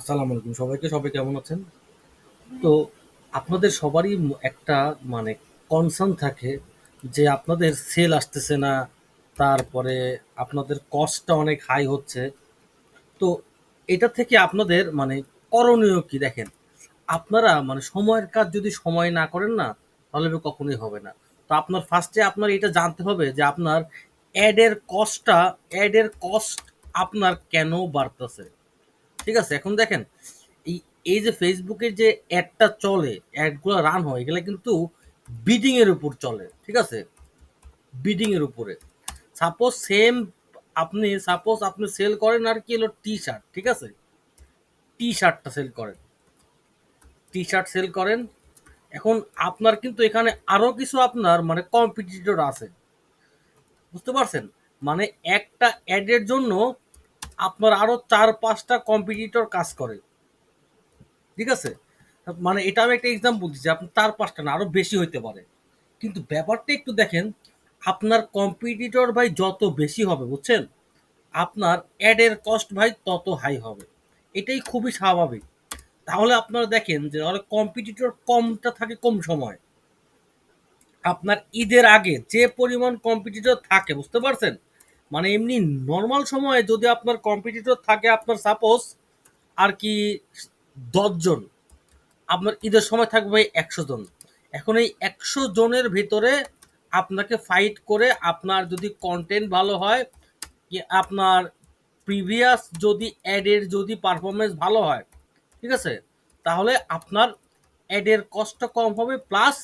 আসসালামু আলাইকুম। সবাইকে, সবাই কেমন আছেন? তো আপনাদের সবারই একটা মানে কনসার্ন থাকে যে আপনাদের সেল আসতেছে না, তারপরে আপনাদের কস্টটা অনেক হাই হচ্ছে। তো এটা থেকে আপনাদের মানে করণীয় কি দেখেন? আপনারা মানে সময়ের কাজ যদি সময় না করেন না, তাহলে কখনোই হবে না। তো আপনার ফার্স্টে আপনার এটা জানতে হবে যে আপনার অ্যাডের কস্টটা অ্যাডের কস্ট আপনার কেন বাড়তেছে? ঠিক আছে, এখন দেখেন, এই এই যে ফেসবুকের যে অ্যাডটা চলে অ্যাডগুলো রান হয়, এগুলো কিন্তু বিডিং এর উপর চলে, ঠিক আছে? বিডিং এর উপরে। সাপোজ সেম আপনি সাপোজ আপনি সেল করেন আর কি হলো টি শার্ট ঠিক আছে? টি শার্টটা সেল করেন। টি শার্ট সেল করেন। এখন আপনার কিন্তু এখানে আরও কিছু আপনার মানে কম্পিটিটর আছে। বুঝতে পারছেন? মানে একটা অ্যাডের জন্য আপনার আরও চার, পাঁচটা কম্পিটিটর কাজ করে। ঠিক আছে? মানে এটা আমি একটা এক্সাম্পল দিচ্ছি আপনার চার, পাঁচটা না, আরও বেশি হইতে পারে। কিন্তু ব্যাপারটা একটু দেখেন, আপনার কম্পিটিটর ভাই যত বেশি হবে, বুঝছেন? আপনার অ্যাডের কস্ট ভাই তত হাই হবে। এটাই খুবই স্বাভাবিক। তাহলে আপনারা দেখেন যে কম্পিটিটর কমটা থাকে কম সময়। আপনার ঈদের আগে যে পরিমাণ কম্পিটিটর থাকে, বুঝতে পারছেন? মানে এমনি নর্মাল সময়ে যদি আপনার কম্পিটিটর থাকে, আপনার সাপোজ আর কি দশজন আপনার ঈদের সময় থাকবে একশো জন। এখন এই একশো জনের ভিতরে আপনাকে ফাইট করে আপনার যদি কন্টেন্ট ভালো হয়, কি আপনার প্রিভিয়াস যদি অ্যাডের যদি পারফরমেন্স ভালো হয়, ঠিক আছে? তাহলে আপনার অ্যাডের কষ্ট কম হবে প্লাস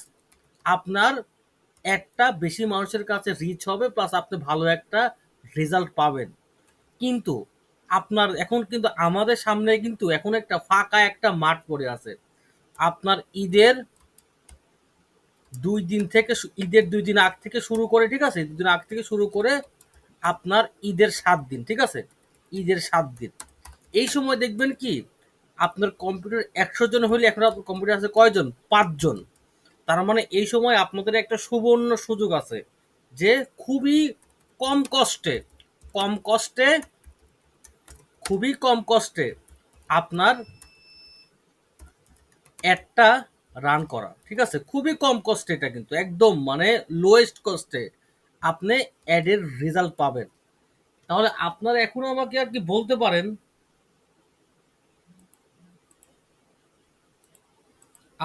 আপনার অ্যাডটা বেশি মানুষের কাছে রিচ হবে প্লাস আপনি ভালো একটা রেজাল্ট পাবেন। কিন্তু আপনার, এখন কিন্তু আমাদের সামনে কিন্তু এখন একটা ফাঁকা একটা মাঠ পড়ে আছে। আপনার ঈদের দুই দিন থেকে ঈদের দুই দিন আগ থেকে শুরু করে, ঠিক আছে? দুই দিন আগ থেকে শুরু করে আপনার ঈদের সাত দিন, ঠিক আছে? ঈদের সাত দিন। এই সময় দেখবেন কি, আপনার কম্পিউটার একশো জন হলে এখন আপনার কম্পিউটার আছে কয়জন? পাঁচজন। তার মানে এই সময় আপনাদের একটা সুবর্ণ সুযোগ আছে যে খুবই কম কষ্টে কম কষ্টে, খুবই কম কষ্টে আপনার অ্যাডটা রান করা, ঠিক আছে? খুবই কম কষ্টে এটা কিন্তু, একদম মানে লোয়েস্ট কস্টে আপনি অ্যাডের রেজাল্ট পাবেন। তাহলে আপনারা এখন আমাকে আর কি বলতে পারেন,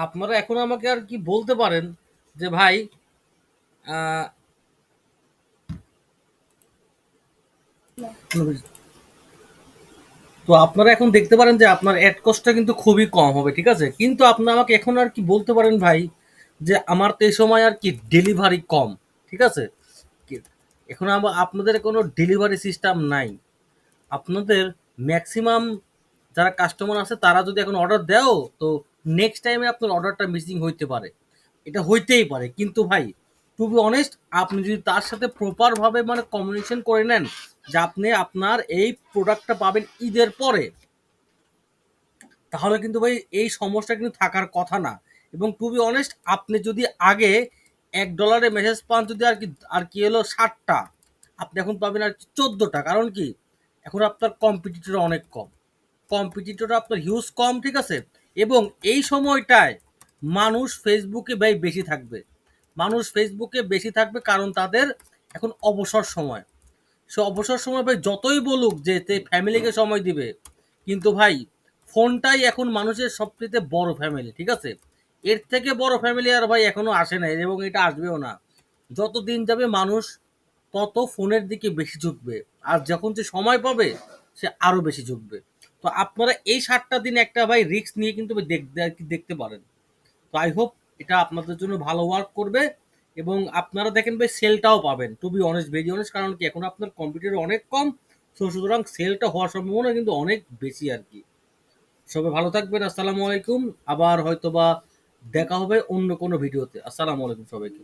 আপনারা এখন আমাকে আর কি বলতে পারেন যে ভাই তো আপনারা এখন দেখতে পারেন যে আপনার অ্যাড কস্টটা কিন্তু খুবই কম হবে, ঠিক আছে? কিন্তু আপনি আমাকে এখন আর কি বলতে পারেন ভাই যে আমার তো এই সময় আর কি ডেলিভারি কম, ঠিক আছে? এখন আপনাদের কোনো ডেলিভারি সিস্টেম নাই। আপনাদের ম্যাক্সিমাম যারা কাস্টমার আছে, তারা যদি এখন অর্ডার দেও, তো নেক্সট টাইমে আপনার অর্ডারটা মিসিং হইতে পারে। এটা হইতেই পারে। কিন্তু ভাই টু বি অনেস্ট আপনি যদি তার সাথে প্রপারভাবে মানে কমিউনিকেশন করে নেন যে আপনি আপনার এই প্রোডাক্টটা পাবেন ঈদের পরে। তাহলে কিন্তু ভাই, এই সমস্যা কিন্তু থাকার কথা না। এবং টু বি অনেস্ট আপনি যদি আগে এক ডলারে মেসেজ পান যদি আর কি আর কি হলো ষাটটা, আপনি এখন পাবেন আর কি চোদ্দোটা। কারণ কি? এখন আপনার কম্পিটিটর অনেক কম। কম্পিটিটর আপনার হিউজ কম, ঠিক আছে? এবং এই সময়টায় মানুষ ফেসবুকে ভাই বেশি থাকবে। মানুষ ফেসবুকে বেশি থাকবে কারণ তাদের এখন অবসর সময়। সে অবসর সময় ভাই যতই বলুক যে তে ফ্যামিলিকে সময় দিবে, কিন্তু ভাই ফোনটাই এখন মানুষের সবচেয়ে বড় ফ্যামিলি ঠিক আছে? এর থেকে বড় ফ্যামিলি আর ভাই এখনও আসে নাই এবং এটা আসবেও না। যত দিন যাবে মানুষ তত ফোনের দিকে বেশি ঝুঁকবে আর যখন সে সময় পাবে, সে আরও বেশি ঝুঁকবে। তো আপনারা এই সাতটা দিন একটা ভাই রিস্ক নিয়ে কিন্তু দেখতে দেখতে পারেন। তো আই হোপ এটা আপনাদের জন্য ভালো ওয়ার্ক করবে। এবং আপনারা দেখেন ভাই সেলটাও পাবেন to be honest very honest কারণ কি, এখন আপনার কম্পিউটার অনেক কম সো সুতরাং সেলটা হওয়ার সম্ভাবনা কিন্তু অনেক বেশি আর কি। সবাই ভালো থাকবেন, আসসালামু আলাইকুম, আবার হয়তোবা দেখা হবে অন্য কোনো ভিডিওতে আসসালামু আলাইকুম সবাইকে।